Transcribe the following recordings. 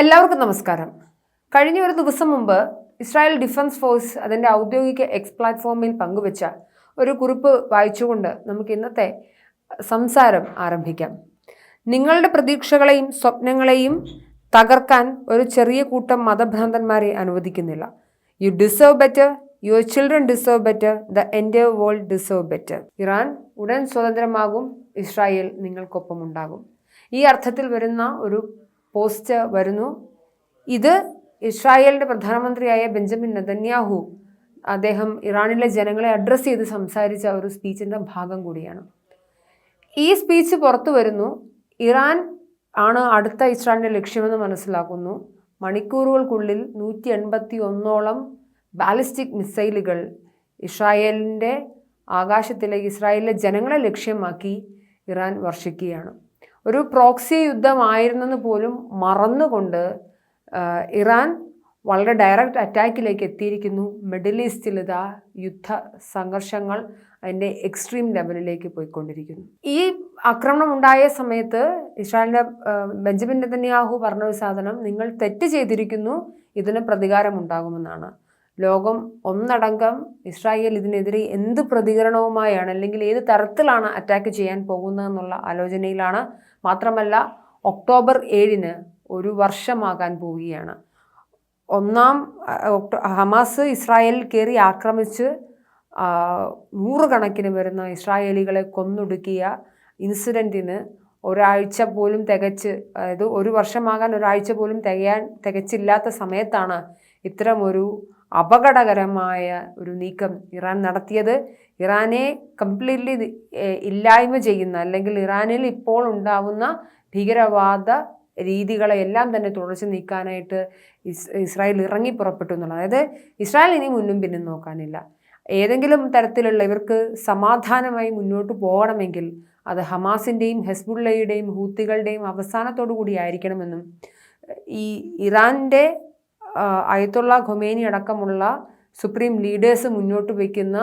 എല്ലാവർക്കും നമസ്കാരം. കഴിഞ്ഞ ഒരു ദിവസം മുമ്പ് ഇസ്രായേൽ ഡിഫൻസ് ഫോഴ്സ് അതിന്റെ ഔദ്യോഗിക എക്സ് പ്ലാറ്റ്ഫോമിൽ പങ്കുവച്ച ഒരു കുറിപ്പ് വായിച്ചുകൊണ്ട് നമുക്ക് ഇന്നത്തെ സംസാരം ആരംഭിക്കാം. നിങ്ങളുടെ പ്രതീക്ഷകളെയും സ്വപ്നങ്ങളെയും തകർക്കാൻ ഒരു ചെറിയ കൂട്ടം മതഭ്രാന്തന്മാരെ അനുവദിക്കുന്നില്ല. You deserve better your children deserve better the എന്റെ വേൾഡ് ഡിസേർവ് ബെറ്റർ ഇറാൻ ഉടൻ സ്വതന്ത്രമാകും. ഇസ്രായേൽ നിങ്ങൾക്കൊപ്പം ഉണ്ടാകും ഈ അർത്ഥത്തിൽ വരുന്ന ഒരു പോസ്റ്റ് വരുന്നു. ഇത് ഇസ്രായേലിന്റെ പ്രധാനമന്ത്രിയായ ബെഞ്ചമിൻ നദന്യാഹു അദ്ദേഹം ഇറാനിലെ ജനങ്ങളെ അഡ്രസ്സ് ചെയ്ത് സംസാരിച്ച ഒരു സ്പീച്ചിന്റെ ഭാഗം കൂടിയാണ്. ഈ സ്പീച്ച് പുറത്തു വരുന്നു. ഇറാൻ ആണ് അടുത്ത ഇസ്രായേലിന്റെ ലക്ഷ്യമെന്ന് മനസ്സിലാക്കുന്നു. മണിക്കൂറുകൾക്കുള്ളിൽ നൂറ്റി എൺപത്തി ഒന്നോളം ബാലിസ്റ്റിക് മിസൈലുകൾ ഇസ്രായേലിന്റെ ആകാശത്തിലെ ഇസ്രായേലിലെ ജനങ്ങളെ ലക്ഷ്യമാക്കി ഇറാൻ വർഷിക്കുകയാണ്. ഒരു പ്രോക്സി യുദ്ധമായിരുന്നെന്ന് പോലും മറന്നുകൊണ്ട് ഇറാൻ വളരെ ഡയറക്റ്റ് അറ്റാക്കിലേക്ക് എത്തിയിരിക്കുന്നു. മിഡിൽ ഈസ്റ്റിൽ ഇതാ യുദ്ധ സംഘർഷങ്ങൾ അതിന്റെ എക്സ്ട്രീം ലെവലിലേക്ക് പോയിക്കൊണ്ടിരിക്കുന്നു. ഈ ആക്രമണം ഉണ്ടായ സമയത്ത് ഇസ്രായേലിന്റെ ബെഞ്ചമിൻ നെതന്യാഹു പറഞ്ഞ ഒരു സാധനം നിങ്ങൾ തെറ്റ് ചെയ്തിരിക്കുന്നു ഇതിന് പ്രതികാരം ഉണ്ടാകുമെന്നാണ് ലോകം ഒന്നടങ്കം ഇസ്രായേൽ ഇതിനെതിരെ എന്ത് പ്രതികരണവുമായാണ് അല്ലെങ്കിൽ ഏത് തരത്തിലാണ് അറ്റാക്ക് ചെയ്യാൻ പോകുന്നതെന്നുള്ള ആലോചനയിലാണ്. മാത്രമല്ല ഒക്ടോബർ ഏഴിന് ഒരു വർഷമാകാൻ പോവുകയാണ്. ഒന്നാം ഹമാസ് ഇസ്രായേലിൽ കയറി ആക്രമിച്ച് നൂറുകണക്കിന് വരുന്ന ഇസ്രായേലികളെ കൊന്നൊടുക്കിയ ഇൻസിഡന്റിന് ഒരാഴ്ച പോലും തികച്ച് അതായത് ഒരു വർഷമാകാൻ ഒരാഴ്ച പോലും തികയാൻ തികച്ചില്ലാത്ത സമയത്താണ് ഇത്തരമൊരു അപകടകരമായ ഒരു നീക്കം ഇറാൻ നടത്തിയത്. ഇറാനെ കംപ്ലീറ്റ്ലി ഇല്ലായ്മ ചെയ്യുന്ന അല്ലെങ്കിൽ ഇറാനിൽ ഇപ്പോൾ ഉണ്ടാവുന്ന ഭീകരവാദ രീതികളെ എല്ലാം തന്നെ തുടച്ചു നീക്കാനായിട്ട് ഇസ് ഇസ്രായേൽ ഇറങ്ങി പുറപ്പെട്ടു എന്നുള്ളത് അതായത് ഇസ്രായേൽ ഇനി മുന്നും പിന്നും നോക്കാനില്ല. ഏതെങ്കിലും തരത്തിലുള്ള ഇവർക്ക് സമാധാനമായി മുന്നോട്ട് പോകണമെങ്കിൽ അത് ഹമാസിന്റെയും ഹെസ്ബുള്ളയുടെയും ഹൂത്തികളുടെയും അവസാനത്തോടു കൂടി ആയിരിക്കണമെന്നും ഈ ഇറാന്റെ അയത്തുള്ള ഖുമേനി അടക്കമുള്ള സുപ്രീം ലീഡേഴ്സ് മുന്നോട്ട് വയ്ക്കുന്ന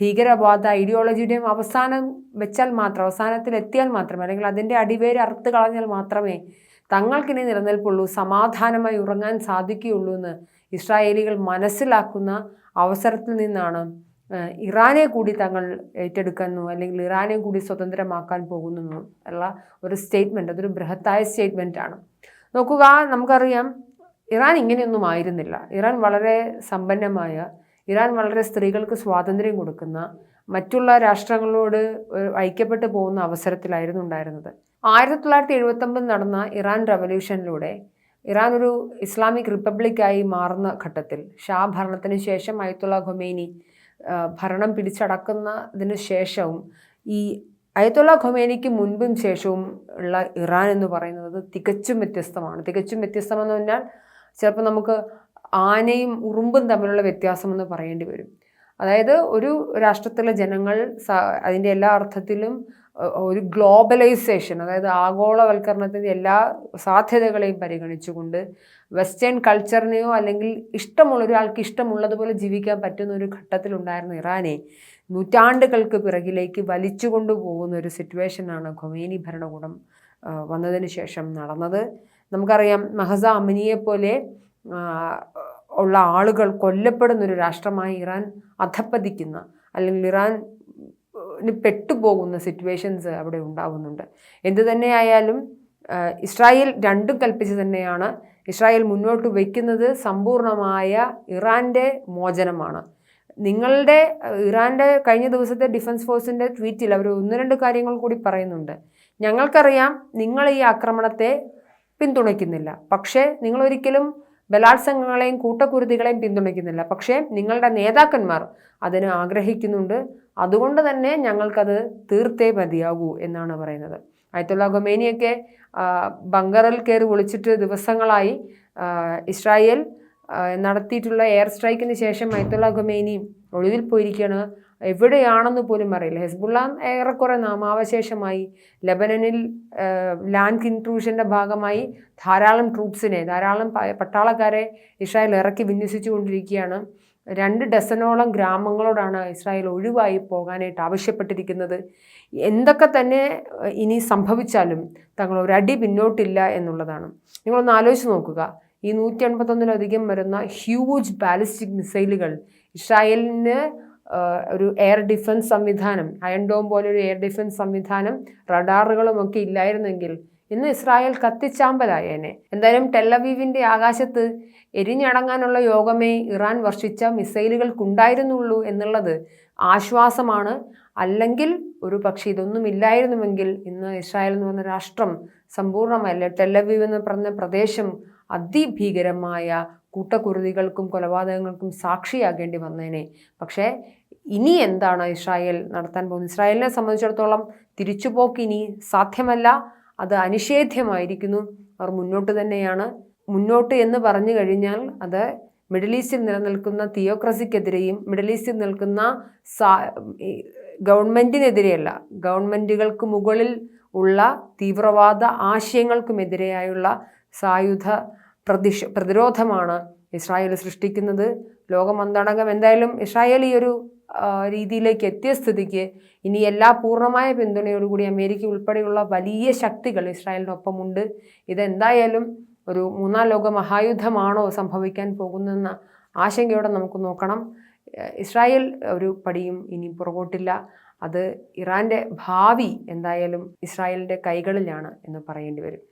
ഭീകരവാദ ഐഡിയോളജിയുടെയും അവസാനം വെച്ചാൽ മാത്രം അവസാനത്തിൽ എത്തിയാൽ മാത്രമേ അല്ലെങ്കിൽ അതിന്റെ അടിവേര് അറുത്ത് കളഞ്ഞാൽ മാത്രമേ തങ്ങൾക്കിനി നിലനിൽപ്പുള്ളൂ സമാധാനമായി ഉറങ്ങാൻ സാധിക്കുകയുള്ളൂ എന്ന് ഇസ്രായേലികൾ മനസ്സിലാക്കുന്ന അവസരത്തിൽ നിന്നാണ് ഇറാനെ കൂടി തങ്ങൾ ഏറ്റെടുക്കുന്നു അല്ലെങ്കിൽ ഇറാനെ കൂടി സ്വതന്ത്രമാക്കാൻ പോകുന്നു ഉള്ള ഒരു സ്റ്റേറ്റ്മെന്റ് അതൊരു ബൃഹത്തായ സ്റ്റേറ്റ്മെന്റ് ആണ്. നോക്കുക നമുക്കറിയാം ഇറാൻ ഇങ്ങനെയൊന്നും ആയിരുന്നില്ല. ഇറാൻ വളരെ സമ്പന്നമായ ഇറാൻ വളരെ സ്ത്രീകൾക്ക് സ്വാതന്ത്ര്യം കൊടുക്കുന്ന മറ്റുള്ള രാഷ്ട്രങ്ങളോട് ഐക്യപ്പെട്ടു പോകുന്ന അവസരത്തിലായിരുന്നു ഉണ്ടായിരുന്നത്. ആയിരത്തി തൊള്ളായിരത്തി എഴുപത്തൊമ്പത് നടന്ന ഇറാൻ റവല്യൂഷനിലൂടെ ഇറാൻ ഒരു ഇസ്ലാമിക് റിപ്പബ്ലിക്കായി മാറുന്ന ഘട്ടത്തിൽ ഷാ ഭരണത്തിന് ശേഷം അയത്തുള്ള ഖൊമേനി ഭരണം പിടിച്ചടക്കുന്നതിന് ശേഷവും ഈ അയത്തുള്ള ഖൊമേനിക്ക് മുൻപും ശേഷവും ഉള്ള ഇറാൻ എന്ന് പറയുന്നത് തികച്ചും വ്യത്യസ്തമാണ്. തികച്ചും വ്യത്യസ്തമെന്ന് പറഞ്ഞാൽ ചിലപ്പോൾ നമുക്ക് ആനയും ഉറുമ്പും തമ്മിലുള്ള വ്യത്യാസമെന്ന് പറയേണ്ടി വരും. അതായത് ഒരു രാഷ്ട്രത്തിലെ ജനങ്ങൾ അതിന്റെ എല്ലാ അർത്ഥത്തിലും ഒരു ഗ്ലോബലൈസേഷൻ അതായത് ആഗോളവൽക്കരണത്തിന്റെ എല്ലാ സാധ്യതകളെയും പരിഗണിച്ചുകൊണ്ട് വെസ്റ്റേൺ കൾച്ചറിനെയോ അല്ലെങ്കിൽ ഇഷ്ടമുള്ള ഒരാൾക്ക് ഇഷ്ടമുള്ളതുപോലെ ജീവിക്കാൻ പറ്റുന്ന ഒരു ഘട്ടത്തിലുണ്ടായിരുന്ന ഇറാനെ നൂറ്റാണ്ടുകൾക്ക് പിറകിലേക്ക് വലിച്ചുകൊണ്ടു പോകുന്ന ഒരു സിറ്റുവേഷനാണ് ഖൊമേനി ഭരണകൂടം വന്നതിന് ശേഷം നടന്നത്. നമുക്കറിയാം മഹസ അമിനിയെ പോലെ ഉള്ള ആളുകൾ കൊല്ലപ്പെടുന്ന ഒരു രാഷ്ട്രമായി ഇറാൻ അധപ്പതിക്കുന്ന അല്ലെങ്കിൽ ഇറാൻ പെട്ടുപോകുന്ന സിറ്റുവേഷൻസ് അവിടെ ഉണ്ടാകുന്നുണ്ട് എന്തു തന്നെയായാലും ഇസ്രായേൽ രണ്ടും കൽപ്പിച്ച് തന്നെയാണ്. ഇസ്രായേൽ മുന്നോട്ട് വയ്ക്കുന്നത് സമ്പൂർണമായ ഇറാന്റെ മോചനമാണ്. നിങ്ങളുടെ ഇറാന്റെ കഴിഞ്ഞ ദിവസത്തെ ഡിഫൻസ് ഫോഴ്സിന്റെ ട്വീറ്റിൽ അവർ ഒന്ന് രണ്ട് കാര്യങ്ങൾ കൂടി പറയുന്നുണ്ട്. ഞങ്ങൾക്കറിയാം നിങ്ങൾ ഈ ആക്രമണത്തെ പിന്തുണയ്ക്കുന്നില്ല. പക്ഷേ നിങ്ങൾ ഒരിക്കലും ബലാത്സംഗങ്ങളെയും കൂട്ടക്കുരുതികളെയും പിന്തുണയ്ക്കുന്നില്ല. പക്ഷേ നിങ്ങളുടെ നേതാക്കന്മാർ അതിന് ആഗ്രഹിക്കുന്നുണ്ട്. അതുകൊണ്ട് തന്നെ ഞങ്ങൾക്കത് തീർത്തേ മതിയാകൂ എന്നാണ് പറയുന്നത്. അയത്തുള്ള ഗൊമേനിയൊക്കെ ബങ്കറിൽ കയറി ഒളിച്ചിട്ട് ദിവസങ്ങളായി ഇസ്രായേൽ നടത്തിയിട്ടുള്ള എയർ സ്ട്രൈക്കിന് ശേഷം അയത്തുള്ള ഖൊമേനി ഒളിവിൽ പോയിരിക്കുകയാണ്. എവിടെയാണെന്ന് പോലും അറിയില്ല. ഹെസ്ബുള്ള ഏറെക്കുറെ നാമാവശേഷമായി ലെബനനിൽ ലാൻഡ് ഇൻട്രൂഷന്റെ ഭാഗമായി ധാരാളം ട്രൂപ്സിനെ ധാരാളം പട്ടാളക്കാരെ ഇസ്രായേൽ ഇറക്കി വിന്യസിച്ചു കൊണ്ടിരിക്കുകയാണ്. രണ്ട് ഡസനോളം ഗ്രാമങ്ങളോടാണ് ഇസ്രായേൽ ഒഴിവായി പോകാനായിട്ട് ആവശ്യപ്പെട്ടിരിക്കുന്നത്. എന്തൊക്കെ തന്നെ ഇനി സംഭവിച്ചാലും തങ്ങൾ ഒരടി പിന്നോട്ടില്ല എന്നുള്ളതാണ്. നിങ്ങളൊന്ന് ആലോചിച്ച് നോക്കുക. ഈ നൂറ്റി എൺപത്തൊന്നിലധികം വരുന്ന ഹ്യൂജ് ബാലിസ്റ്റിക് മിസൈലുകൾ ഇസ്രായേലിന് ഒരു എയർ ഡിഫൻസ് സംവിധാനം അയൺ ഡോം പോലെ ഒരു എയർ ഡിഫൻസ് സംവിധാനം റഡാറുകളും ഒക്കെ ഇല്ലായിരുന്നെങ്കിൽ ഇന്ന് ഇസ്രായേൽ കത്തിച്ചാമ്പലായേനെ. എന്തായാലും ടെല്ലവീവിന്റെ ആകാശത്ത് എരിഞ്ഞടങ്ങാനുള്ള യോഗമേ ഇറാൻ വർഷിച്ച മിസൈലുകൾക്കുണ്ടായിരുന്നുള്ളൂ എന്നുള്ളത് ആശ്വാസമാണ്. അല്ലെങ്കിൽ ഒരു പക്ഷേ ഇതൊന്നും ഇല്ലായിരുന്നുവെങ്കിൽ ഇന്ന് ഇസ്രായേൽ എന്ന് പറഞ്ഞ രാഷ്ട്രം സമ്പൂർണമല്ല. ടെല്ലവീവ് എന്ന് പറഞ്ഞ പ്രദേശം അതിഭീകരമായ കൂട്ടക്കുരുതികൾക്കും കൊലപാതകങ്ങൾക്കും സാക്ഷിയാകേണ്ടി വന്നേനെ. പക്ഷേ ഇനി എന്താണ് ഇസ്രായേൽ നടത്താൻ പോകുന്നത്? ഇസ്രായേലിനെ സംബന്ധിച്ചിടത്തോളം തിരിച്ചുപോക്ക് ഇനി സാധ്യമല്ല. അത് അനിഷേധ്യമായിരിക്കുന്നു. അവർ മുന്നോട്ട് തന്നെയാണ്. മുന്നോട്ട് എന്ന് പറഞ്ഞു കഴിഞ്ഞാൽ അത് മിഡിൽ ഈസ്റ്റിൽ നിലനിൽക്കുന്ന തിയോക്രസിക്കെതിരെയും മിഡിൽ ഈസ്റ്റിൽ നിൽക്കുന്ന ഗവൺമെന്റിനെതിരെയല്ല ഗവൺമെന്റുകൾക്ക് മുകളിൽ ഉള്ള തീവ്രവാദ ആശയങ്ങൾക്കുമെതിരെയായുള്ള സായുധ പ്രതിഷ പ്രതിരോധമാണ് ഇസ്രായേൽ സൃഷ്ടിക്കുന്നത്. ലോകമന്താടകം എന്തായാലും ഇസ്രായേൽ ഈ ഒരു രീതിയിലേക്ക് എത്തിയ സ്ഥിതിക്ക് ഇനി എല്ലാ പൂർണമായ പിന്തുണയോടുകൂടി അമേരിക്ക ഉൾപ്പെടെയുള്ള വലിയ ശക്തികൾ ഇസ്രായേലിനൊപ്പമുണ്ട്. ഇതെന്തായാലും ഒരു മൂന്നാം ലോക മഹായുദ്ധമാണോ സംഭവിക്കാൻ പോകുന്നതെന്ന ആശങ്കയോടെ നമുക്ക് നോക്കണം. ഇസ്രായേൽ ഒരു പടിയും ഇനി പുറകോട്ടില്ല. അത് ഇറാന്റെ ഭാവി എന്തായാലും ഇസ്രായേലിന്റെ കൈകളിലാണ് എന്ന് പറയേണ്ടി വരും.